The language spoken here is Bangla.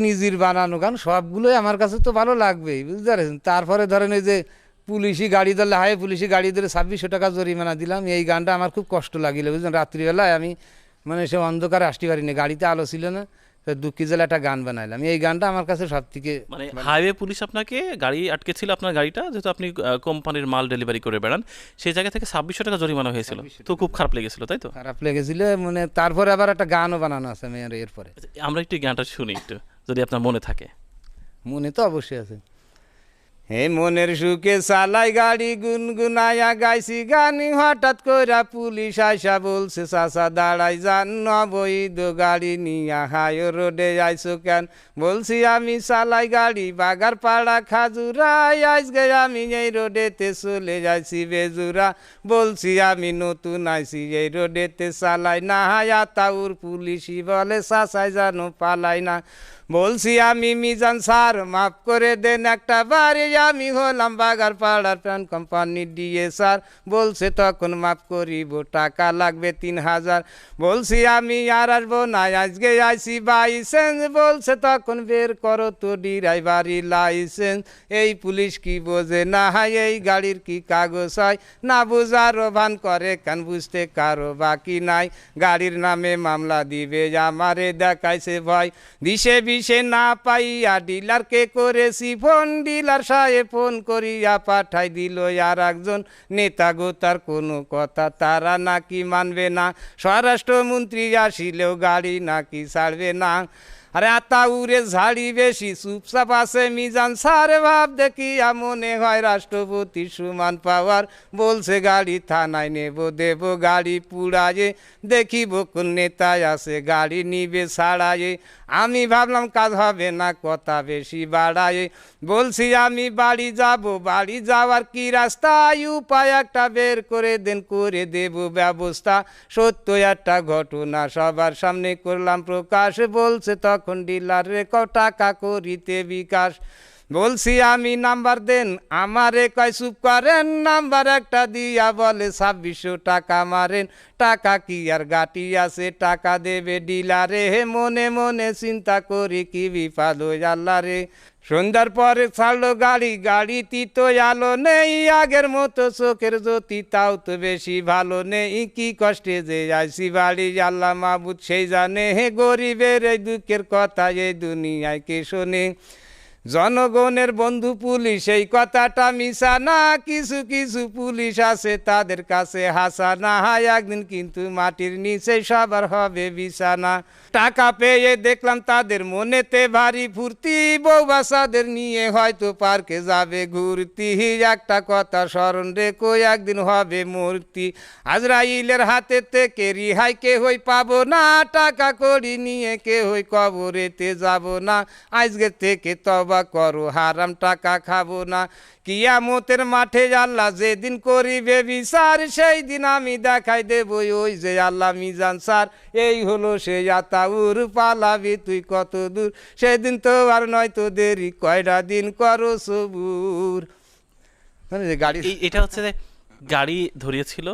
নিজের বানানো গান সবগুলোই আমার কাছে তো ভালো লাগবেই বুঝতে পারছেন? তারপরে ধরেন ওই যে পুলিশি গাড়ি ধরলে হাই পুলিশি গাড়ি ধরে ছাব্বিশশো টাকা জরিমানা দিলাম এই গানটা আমার খুব কষ্ট লাগিল বুঝলেন? রাত্রিবেলায় আমি মানে সে অন্ধকারে আসতে পারিনি গাড়িতে আলো ছিল না দুঃখী জেলা একটা গান বানাইলাম এই গানটা আমার কাছে সব থেকে মানে হাইওয়ে পুলিশ আপনাকে গাড়ি আটকে ছিল আপনার গাড়িটা যেহেতু আপনি কোম্পানির মাল ডেলিভারি করে বেড়ান সেই জায়গা থেকে ছাব্বিশশো টাকা জরিমানা হয়েছিল তো খুব খারাপ লেগেছিল তাই তো? খারাপ লেগেছিল মানে তারপরে আবার একটা গানও বানানো আছে আমি আর এরপরে। আচ্ছা, আমরা একটু গানটা শুনি একটু। যদি আপনার মনে থাকে। মনে তো অবশ্যই আছে। হে মনের সুখে চালাই গাড়ি গুনগুনায়া গাইছি গানি, হঠাৎ কইরা পুলিশ আইসা বলছে, চাচা দাঁড়াই যান নবৈধ গাড়ি নিয়া হাই রোডে আইসো কেন? বলছি, আমি চালাই গাড়ি বাগার পাড়া খাজুরাই আজকে আমি এই রোডেতে চলে যাইছি বেজুরা। বলছি, আমি নতুন আইছি এই রোডেতে চালাই না হায়া তাউর পুলিশই বলে, চাচাই জানো পালাই না। বলছি, আমি মিজান স্যার, মাফ করে দেন, একটা বাড়ি আমি হলাম বাগার পাড়ার প্যান কোম্পানি দিয়ে, স্যার। বলছে, তখন মাফ করিব, টাকা লাগবে তিন হাজার। বলছি, আমি আর আসব না, আজকে আইসি বাইসেন্স। বলছে, তখন বের করো তো ডিরাই বাড়ি লাইসেন্স। এই পুলিশ কি বোঝে? না হয় এই গাড়ির কি কাগজ হয়? না বুঝারও ভান করে, কান বুঝতে কারও বাকি নাই। গাড়ির নামে মামলা দিবে, আমারে দেখাইছে ভয়। দিশে বিশে না পাইয়া ডিলারকে করেছি ফোন, ডিলার সাহেব ফোন করিয়া পাঠাই দিল আর একজন নেতা গো, তার কোনো কথা তারা নাকি মানবে না। স্বরাষ্ট্রমন্ত্রী আসিলেও গাড়ি নাকি ছাড়বে না। আরে আতা উড়ে ঝাড়ি বেশি, চুপচাপ আছে মিজান সারে ভাব দেখিয়া মনে হয় রাষ্ট্রপতি সুমান পাওয়ার। বলছে গাড়ি থানায় নেব, দেব গাড়ি পুড়ায়ে, দেখিব কোন নেতায় আছে, গাড়ি নিবে ছাড়ায়ে। আমি ভাবলাম কাজ হবে না, কথা বেশি বাড়ায়ে। বলছি আমি বাড়ি যাব, বাড়ি যাওয়ার কি রাস্তায় উপায় একটা বের করে দেন, করে দেব ব্যবস্থা। সত্য একটা ঘটনা সবার সামনে করলাম প্রকাশ, বলছে তখন ডিলার রে টাকা করিতে বিকাশ। বলছি, আমি নাম্বার দেন, আমারে কয়, চুপ করেন, নাম্বার একটা দিয়া বলে, ছাব্বিশশো টাকা মারেন, টাকা কি আর গাটি আছে, টাকা দেবে ডিলারে, হে মনে মনে চিন্তা করি, কি হই আল্লাহ রে। সন্ধ্যার পরে ছাড়লো গাড়ি গাড়িতে তো আলো নেই, আগের মতো চোখের জ্যোতি তাও তো বেশি ভালো নেই। কি কষ্টে যে আইসি বাড়ি, আল্লাহ মাবুদ সেই জানে, হে গরিবের এই দুঃখের কথা এই দুনিয়ায় কে শোনে? জনগণের বন্ধু পুলিশ, এই কথাটা মিশা না। কিছু কিছু পুলিশ আছে, তাদের কাছে হাসা না হয়। একদিন কিন্তু মাটির নিচে সবার হবে বিছানা। টাকা পেয়ে দেখলাম তাদের মনেতে ভারী ফুর্তি। বউ বাসাদের নিয়ে হয়তো পার্কে যাবে ঘুরতি। একটা কথা স্মরণ রেখো, একদিন হবে মূর্তি। আজরাইলের হাতে থেকে রিহাই কে হই পাবো না। টাকা করি নিয়ে কে হই কবরেতে যাব না। আজকে থেকে তবা করো, হারাম টাকা খাব না। কিয়ামতের মাঠে আল্লাহ যেদিন করিবে বিচার সেই দিন আমি দেখাই দেব, ওই যে আল্লাহ মিজান স্যার, এই হলো সে আতাউর পালাবি তুই কত দূর? সেদিন তো আর নয় তো দেরি, কয়টা দিন করো সবুর? মানে গাড়ি এটা হচ্ছে গাড়ি ধরিয়েছিল